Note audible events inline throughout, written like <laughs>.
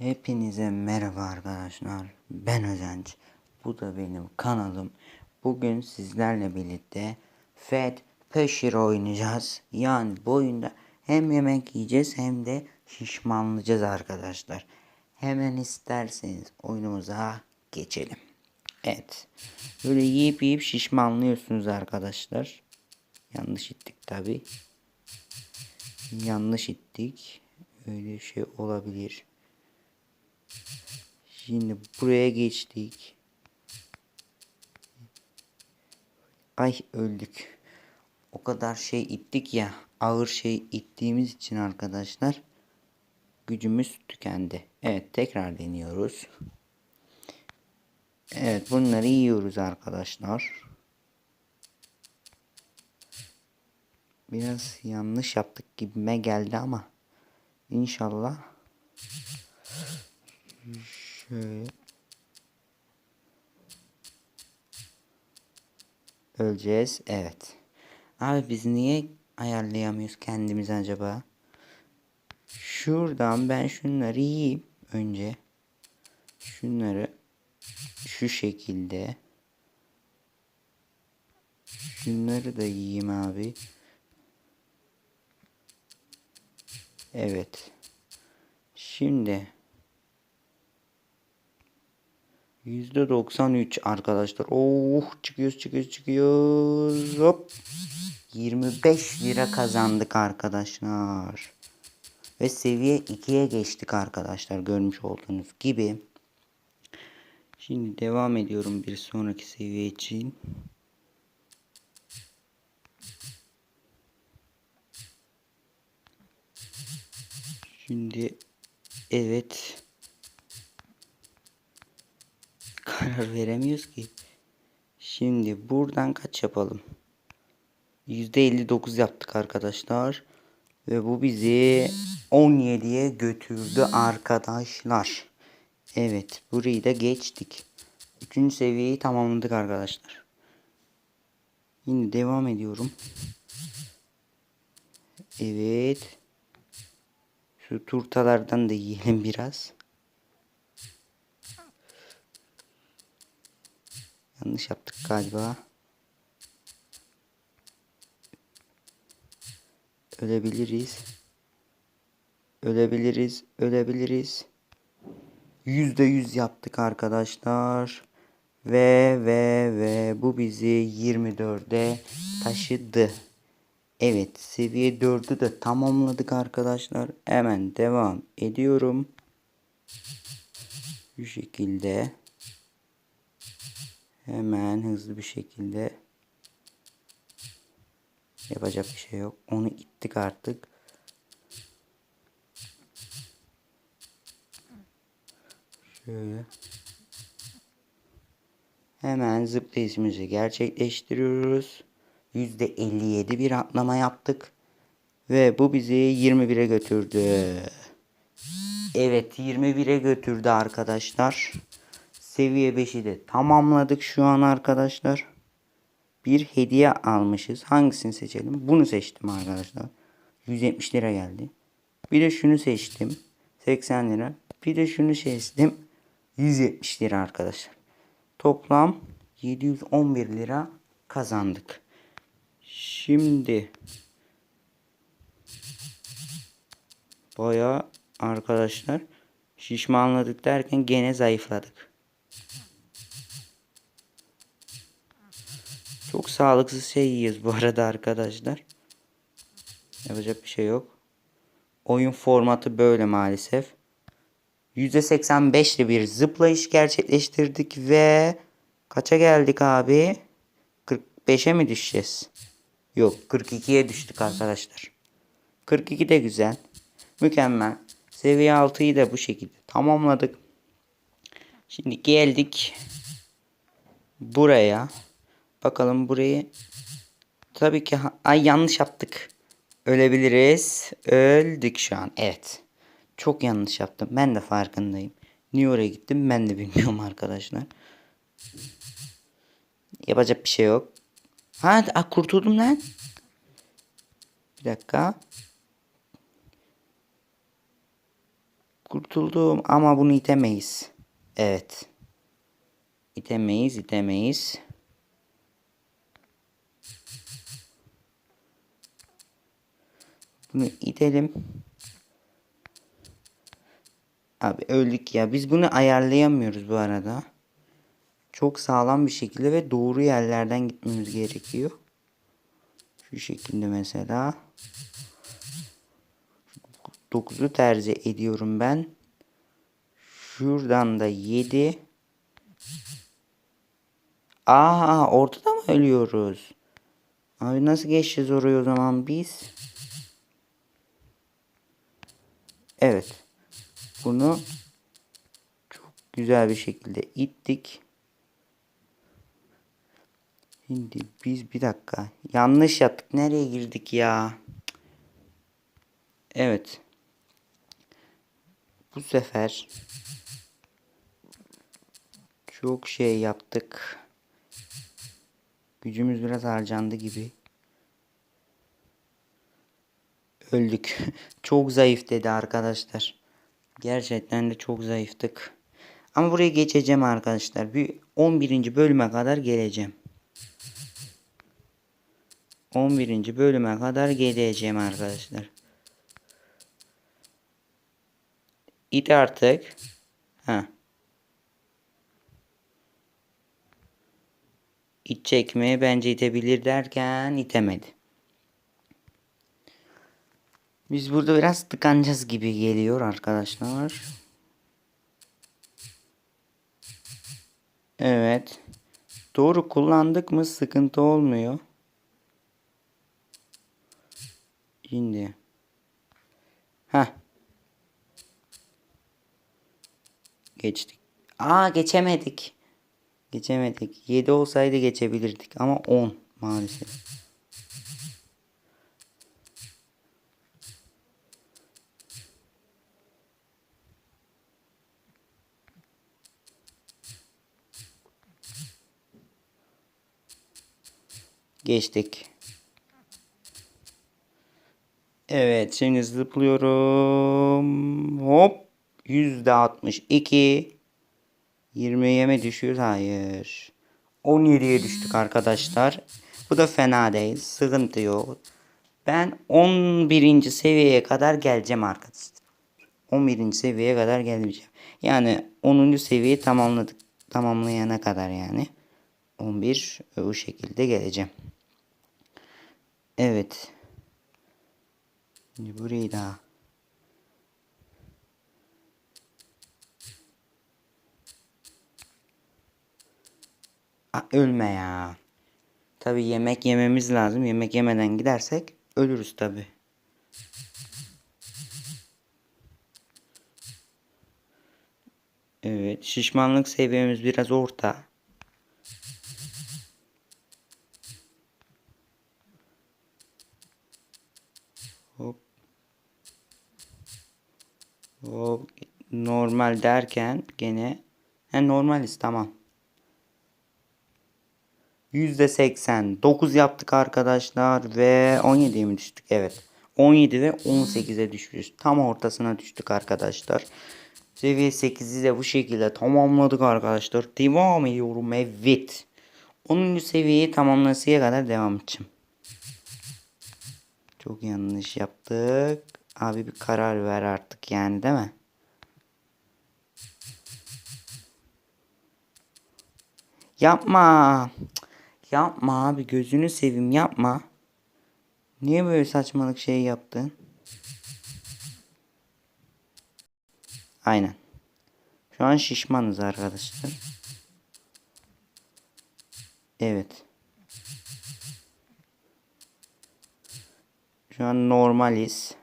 Hepinize merhaba arkadaşlar. Ben Özenç. Bu da benim kanalım. Bugün sizlerle birlikte Fed Peşir oynayacağız. Yani bu oyunda hem yemek yiyeceğiz hem de şişmanlayacağız arkadaşlar. Hemen isterseniz oyunumuza geçelim. Evet. Böyle yiyip yiyip şişmanlıyorsunuz arkadaşlar. Yanlış ittik tabi. Yanlış ittik. Öyle şey olabilir. Şimdi buraya geçtik. Ay öldük. O kadar şey ittik ya. Ağır şey ittiğimiz için arkadaşlar. Gücümüz tükendi. Evet tekrar deniyoruz. Evet bunları yiyoruz arkadaşlar. Biraz yanlış yaptık gibime geldi ama inşallah şöyle öleceğiz. Evet. Abi biz niye ayarlayamıyoruz kendimizi acaba? Şuradan ben şunları yiyeyim önce. Şunları şu şekilde. Şunları da yiyeyim abi. Evet. Şimdi %93 arkadaşlar. Oh çıkıyoruz çıkıyoruz çıkıyoruz. Hop. 25 lira kazandık arkadaşlar. Ve seviye 2'ye geçtik arkadaşlar görmüş olduğunuz gibi. Şimdi devam ediyorum bir sonraki seviye için. Şimdi evet karar <laughs> veremiyoruz ki. Şimdi buradan kaç yapalım? %59 yaptık arkadaşlar. Ve bu bizi 17'ye götürdü arkadaşlar. Evet burayı da geçtik. Üçüncü seviyeyi tamamladık arkadaşlar. Yine devam ediyorum. Evet. Şu turtalardan da yiyelim biraz. Yanlış yaptık galiba. Ölebiliriz. Ölebiliriz. Ölebiliriz. Yüzde yüz yaptık arkadaşlar. Ve ve ve bu bizi 24'e taşıdı. Evet seviye 4'ü de tamamladık arkadaşlar. Hemen devam ediyorum. Bu şekilde. Hemen hızlı bir şekilde. Yapacak bir şey yok. Onu ittik artık. Şöyle. Hemen zıplayışımızı gerçekleştiriyoruz. %57 bir atlama yaptık. Ve bu bizi 21'e götürdü. Evet 21'e götürdü arkadaşlar. Seviye 5'i de tamamladık şu an arkadaşlar. Bir hediye almışız. Hangisini seçelim? Bunu seçtim arkadaşlar. 170 lira geldi. Bir de şunu seçtim. 80 lira. Bir de şunu seçtim. 170 lira arkadaşlar. Toplam 711 lira kazandık. Şimdi baya arkadaşlar şişmanladık derken gene zayıfladık. Çok sağlıksız şey yiyoruz bu <laughs> arada arkadaşlar. Yapacak bir şey yok. Oyun formatı böyle maalesef. %85'li bir zıplayış gerçekleştirdik ve kaça geldik abi? 45'e mi düşeceğiz? Yok 42'ye düştük arkadaşlar. 42 de güzel. Mükemmel. Seviye 6'yı da bu şekilde tamamladık. Şimdi geldik buraya. Bakalım burayı. Tabii ki ay yanlış yaptık. Ölebiliriz. Öldük şu an. Evet. Çok yanlış yaptım. Ben de farkındayım. Niye oraya gittim ben de bilmiyorum <laughs> arkadaşlar. Yapacak bir şey yok. Ha a, kurtuldum lan. Bir dakika. Kurtuldum ama bunu itemeyiz. Evet. İtemeyiz, itemeyiz. Bunu itelim. Abi öldük ya. Biz bunu ayarlayamıyoruz bu arada. Çok sağlam bir şekilde ve doğru yerlerden gitmemiz gerekiyor. Şu şekilde mesela. 9'u tercih ediyorum ben. Şuradan da 7. Aa ortada mı ölüyoruz? Abi nasıl geçeceğiz oraya o zaman biz? Evet. Bunu çok güzel bir şekilde ittik. Şimdi biz bir dakika. Yanlış yaptık. Nereye girdik ya? Evet. Bu sefer çok şey yaptık. Gücümüz biraz harcandı gibi. Öldük. <laughs> çok zayıf dedi arkadaşlar. Gerçekten de çok zayıftık. Ama buraya geçeceğim arkadaşlar. Bir 11. bölüme kadar geleceğim. 11. bölüme kadar geleceğim arkadaşlar. İt artık. Ha. İtecek mi? Bence itebilir derken itemedi. Biz burada biraz tıkanacağız gibi geliyor arkadaşlar. Evet. Doğru kullandık mı sıkıntı olmuyor. Şimdi. Ha. Geçtik. Aa geçemedik. Geçemedik. 7 olsaydı geçebilirdik ama 10 maalesef. Geçtik. Evet şimdi zıplıyorum. Hop. Yüzde 62. 20'ye mi düşüyoruz? Hayır. 17'ye düştük arkadaşlar. Bu da fena değil. Sıkıntı yok. Ben 11. seviyeye kadar geleceğim arkadaşlar. 11. seviyeye kadar geleceğim. Yani 10. seviyeyi tamamladık. Tamamlayana kadar yani. 11 o şekilde geleceğim. Evet. Şimdi burayı da Aa, ölme ya. Tabi yemek yememiz lazım. Yemek yemeden gidersek ölürüz tabi. Evet, şişmanlık seviyemiz biraz orta. Hop. Hop. Normal derken gene he, normaliz tamam. %80 9 yaptık arkadaşlar ve 17'ye mi düştük? Evet. 17 ve 18'e düşmüş. Tam ortasına düştük arkadaşlar. Seviye 8'i de bu şekilde tamamladık arkadaşlar. Devam ediyorum evet. 10. seviyeyi tamamlasıya kadar devam edeceğim. Çok yanlış yaptık. Abi bir karar ver artık yani değil mi? Yapma. Yapma abi gözünü seveyim yapma. Niye böyle saçmalık şey yaptın? Aynen. Şu an şişmanız arkadaşlar. Evet. Şu an normaliz.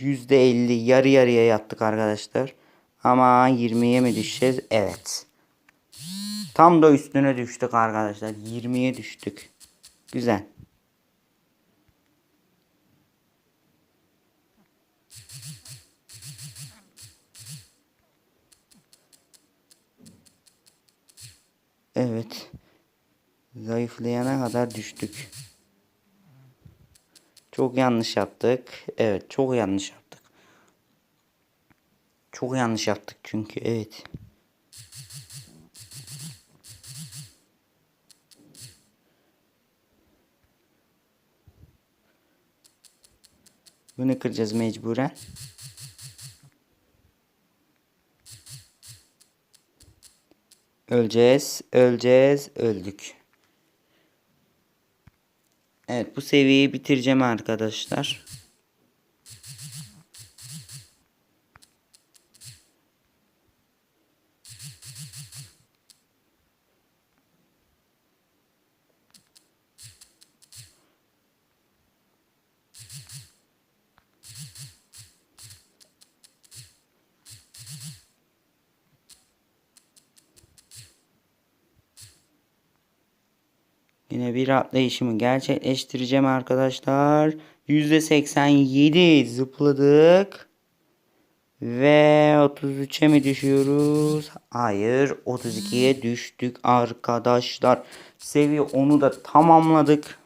%50 yarı yarıya yaptık arkadaşlar. Ama 20'ye mi düşeceğiz? Evet. Tam da üstüne düştük arkadaşlar. 20'ye düştük. Güzel. Evet. Zayıflayana kadar düştük. Çok yanlış yaptık. Evet çok yanlış yaptık. Çok yanlış yaptık çünkü evet. Bunu kıracağız mecburen. Öleceğiz, öleceğiz, öldük. Evet bu seviyeyi bitireceğim arkadaşlar. Yine bir atlayışımı gerçekleştireceğim arkadaşlar. %87 zıpladık. Ve 33'e mi düşüyoruz? Hayır 32'ye düştük arkadaşlar. Seviye 10'u da tamamladık.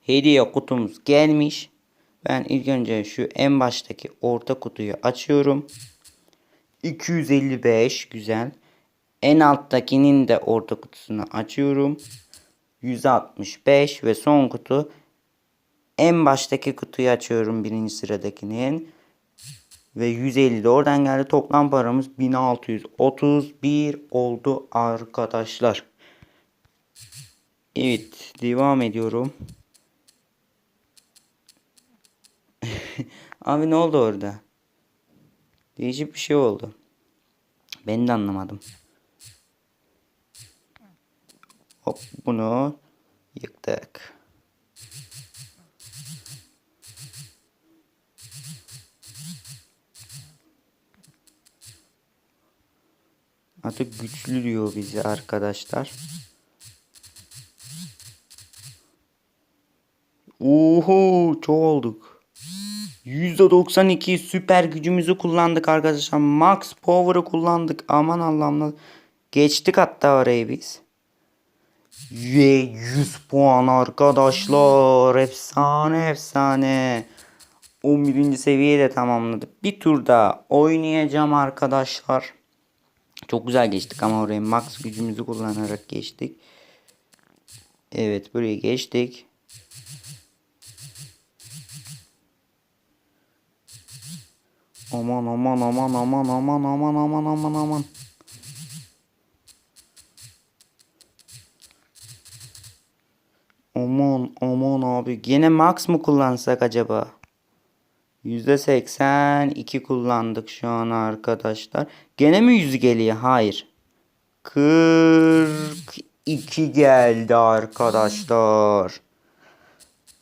Hediye kutumuz gelmiş. Ben ilk önce şu en baştaki orta kutuyu açıyorum. 255 güzel. En alttakinin de orta kutusunu açıyorum. 165 ve son kutu en baştaki kutuyu açıyorum birinci sıradakinin. Ve 150 de oradan geldi. Toplam paramız 1631 oldu arkadaşlar. Evet devam ediyorum. <laughs> Abi ne oldu orada? Değişik bir şey oldu. Ben de anlamadım. Hop bunu yıktık. Artık güçlü diyor bize arkadaşlar. Oho çok olduk. %92 süper gücümüzü kullandık arkadaşlar. Max Power'ı kullandık. Aman Allah'ım. Geçtik hatta orayı biz. Ve 100 puan arkadaşlar. Efsane efsane. 11. seviyeyi de tamamladık. Bir tur daha oynayacağım arkadaşlar. Çok güzel geçtik ama orayı max gücümüzü kullanarak geçtik. Evet burayı geçtik. Aman aman aman aman aman aman aman aman aman. Aman abi. Gene max mı kullansak acaba? %82 kullandık şu an arkadaşlar. Gene mi 100 geliyor? Hayır. 42 geldi arkadaşlar.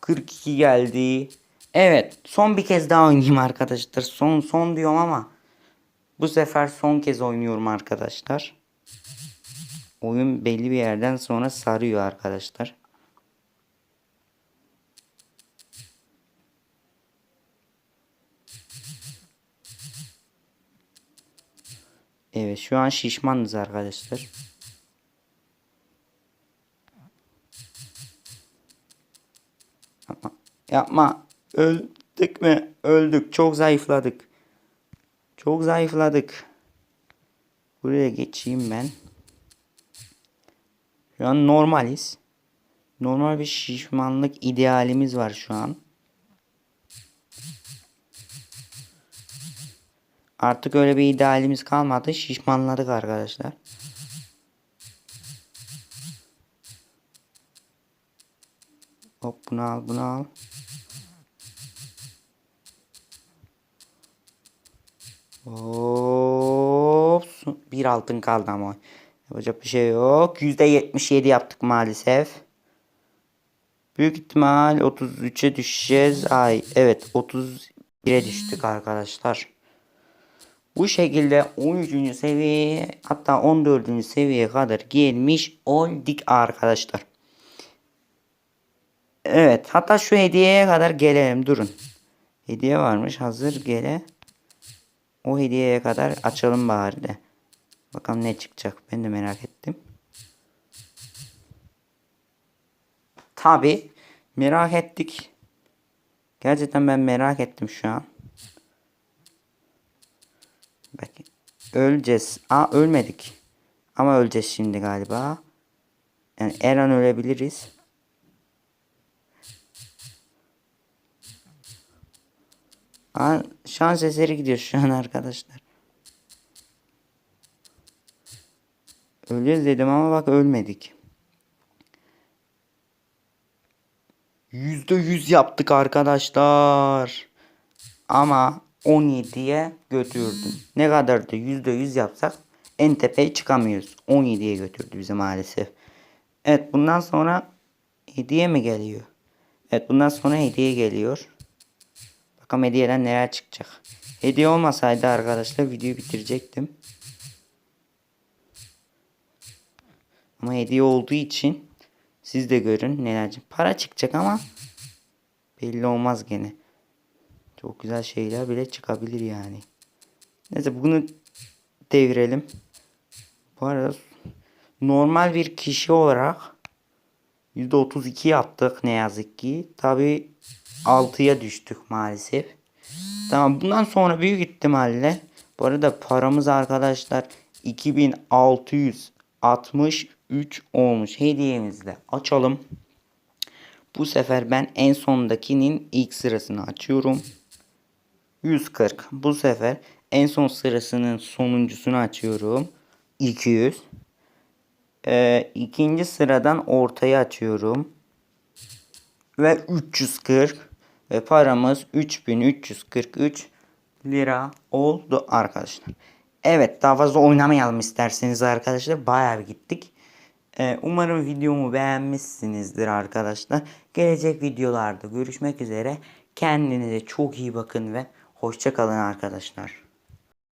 42 geldi. Evet. Son bir kez daha oynayayım arkadaşlar. Son son diyorum ama. Bu sefer son kez oynuyorum arkadaşlar. Oyun belli bir yerden sonra sarıyor arkadaşlar. Evet şu an şişmanız arkadaşlar. Yapma. Yapma. Öldük mü? Öldük. Çok zayıfladık. Çok zayıfladık. Buraya geçeyim ben. Şu an normaliz. Normal bir şişmanlık idealimiz var şu an. Artık öyle bir idealimiz kalmadı. Şişmanladık arkadaşlar. Hop bunu al bunu al. Hop. Bir altın kaldı ama. Yapacak bir şey yok. %77 yaptık maalesef. Büyük ihtimal 33'e düşeceğiz. Ay evet 31'e düştük arkadaşlar. Bu şekilde 13. seviye hatta 14. seviyeye kadar gelmiş olduk arkadaşlar. Evet hatta şu hediyeye kadar gelelim durun. Hediye varmış hazır gele. O hediyeye kadar açalım bari de. Bakalım ne çıkacak ben de merak ettim. Tabi merak ettik. Gerçekten ben merak ettim şu an. Belki öleceğiz. Aa ölmedik. Ama öleceğiz şimdi galiba. Yani her an ölebiliriz. Aa, şans eseri gidiyor şu an arkadaşlar. Öleceğiz dedim ama bak ölmedik. Yüzde yüz yaptık arkadaşlar. Ama 17'ye götürdüm. Ne kadar da yüzde yüz yapsak en tepeye çıkamıyoruz. 17'ye götürdü bizi maalesef. Evet bundan sonra hediye mi geliyor? Evet bundan sonra hediye geliyor. Bakalım hediyeden neler çıkacak. Hediye olmasaydı arkadaşlar videoyu bitirecektim. Ama hediye olduğu için siz de görün neler Para çıkacak ama belli olmaz gene. Çok güzel şeyler bile çıkabilir yani. Neyse bunu devirelim. Bu arada normal bir kişi olarak %32 yaptık ne yazık ki. Tabi 6'ya düştük maalesef. Tamam bundan sonra büyük ihtimalle bu arada paramız arkadaşlar 2663 olmuş. Hediyemizle açalım. Bu sefer ben en sondakinin ilk sırasını açıyorum. 140. Bu sefer en son sırasının sonuncusunu açıyorum. 200. Ee, ikinci sıradan ortayı açıyorum. Ve 340. Ve paramız 3343 lira oldu arkadaşlar. Evet daha fazla oynamayalım isterseniz arkadaşlar. Bayağı gittik. Ee, umarım videomu beğenmişsinizdir arkadaşlar. Gelecek videolarda görüşmek üzere. Kendinize çok iyi bakın ve hoşça kalın arkadaşlar.